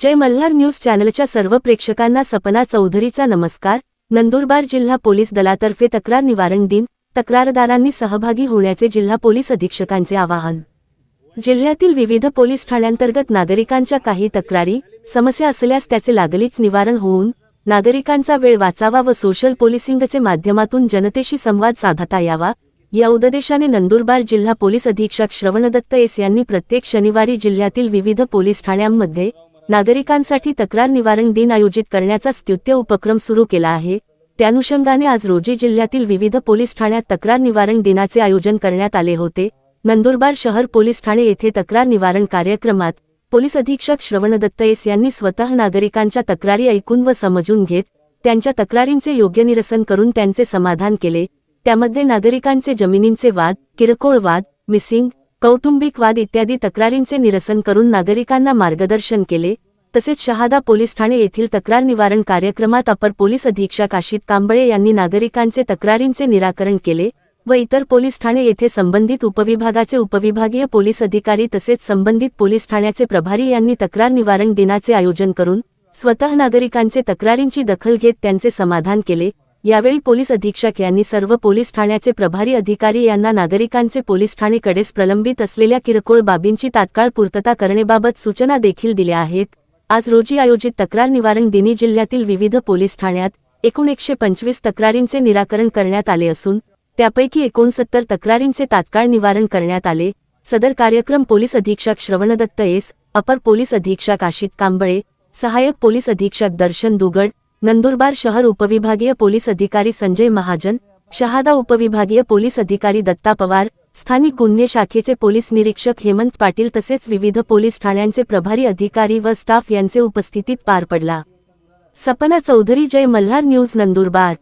जय Malhar news चॅनलच्या सर्व प्रेक्षकांना सपना चौधरीचा नमस्कार. नंदुरबार जिल्हा पोलीस दलातर्फे तक्रार निवारण दिन तक्रारदारांनी सहभागी होण्याचे जिल्हा पोलीस अधीक्षकांचे आवाहन. जिल्ह्यातील विविध पोलीस ठाण्यांतर्गत नागरिकांच्या काही तक्रारी समस्या असल्यास त्याचे लागलीच निवारण होऊन नागरिकांचा वेळ वाचावा व सोशल पोलिसिंगचे माध्यमातून जनतेशी संवाद साधता यावा या उद्देशाने नंदुरबार जिल्हा पोलीस अधीक्षक श्रवणदत्त एस यांनी प्रत्येक शनिवारी जिल्ह्यातील विविध पोलीस ठाण्यांमध्ये नागरिकांसाठी तक्रार निवारण दिन आयोजित करण्याचा स्तुत्य उपक्रम सुरू केला आहे. त्यानुषंगाने आज रोजी जिल्ह्यातील विविध पोलीस ठाण्यात तक्रार निवारण दिनाचे आयोजन करण्यात आले होते. नंदुरबार शहर पोलीस ठाणे येथे तक्रार निवारण कार्यक्रमात पोलीस अधीक्षक श्रवणदत्त एस यांनी स्वतः नागरिकांच्या तक्रारी ऐकून व समजून घेत त्यांच्या तक्रारींचे योग्य निरसन करून त्यांचे समाधान केले. त्यामध्ये नागरिकांचे जमिनींचे वाद किरकोळ वाद मिसिंग कौटुंबिक वाद इत्यादी तक्रारींचे निरसन करून नागरिकांना मार्गदर्शन केले तसेच शहादा पोलीस ठाणे येथील तक्रार निवारण कार्यक्रमात अपर पोलीस अधीक्षक आशित कांबळे यांनी नागरिकांचे तक्रारींचे निराकरण केले व इतर पोलीस ठाणे येथे संबंधित उपविभागाचे उपविभागीय पोलीस अधिकारी तसेच संबंधित पोलीस ठाण्याचे प्रभारी यांनी तक्रार निवारण दिनाचे आयोजन करून स्वतः नागरिकांचे तक्रारींची दखल घेत त्यांचे समाधान केले यावेळी पोलीस अधीक्षक यांनी सर्व पोलीस ठाण्याचे प्रभारी अधिकारी यांना नागरिकांचे पोलीस ठाणेकडेच प्रलंबित असलेल्या किरकोळ बाबींची तात्काळ पूर्तता करणेबाबत सूचना देखील दिल्या आहेत. आज रोजी आयोजित तक्रार निवारण दिनी जिल्ह्यातील विविध पोलीस ठाण्यात एकूण एकशे पंचवीस तक्रारींचे निराकरण करण्यात आले असून त्यापैकी एकोणसत्तर तक्रारींचे तात्काळ निवारण करण्यात आले. सदर कार्यक्रम पोलीस अधीक्षक श्रवणदत्त एस अपर पोलीस अधीक्षक आशित कांबळे सहायक पोलीस अधीक्षक दर्शन दुगड नंदुरबार शहर उपविभागीय पोलीस अधिकारी संजय महाजन शहादा उपविभागीय पोलीस अधिकारी दत्ता पवार स्थानिक गुन्हे शाखेचे पोलीस निरीक्षक हेमंत पाटील तसेच विविध पोलीस ठाण्यांचे प्रभारी अधिकारी व स्टाफ यांचे उपस्थितीत पार पडला. सपना चौधरी जय मल्हार न्यूज नंदुरबार.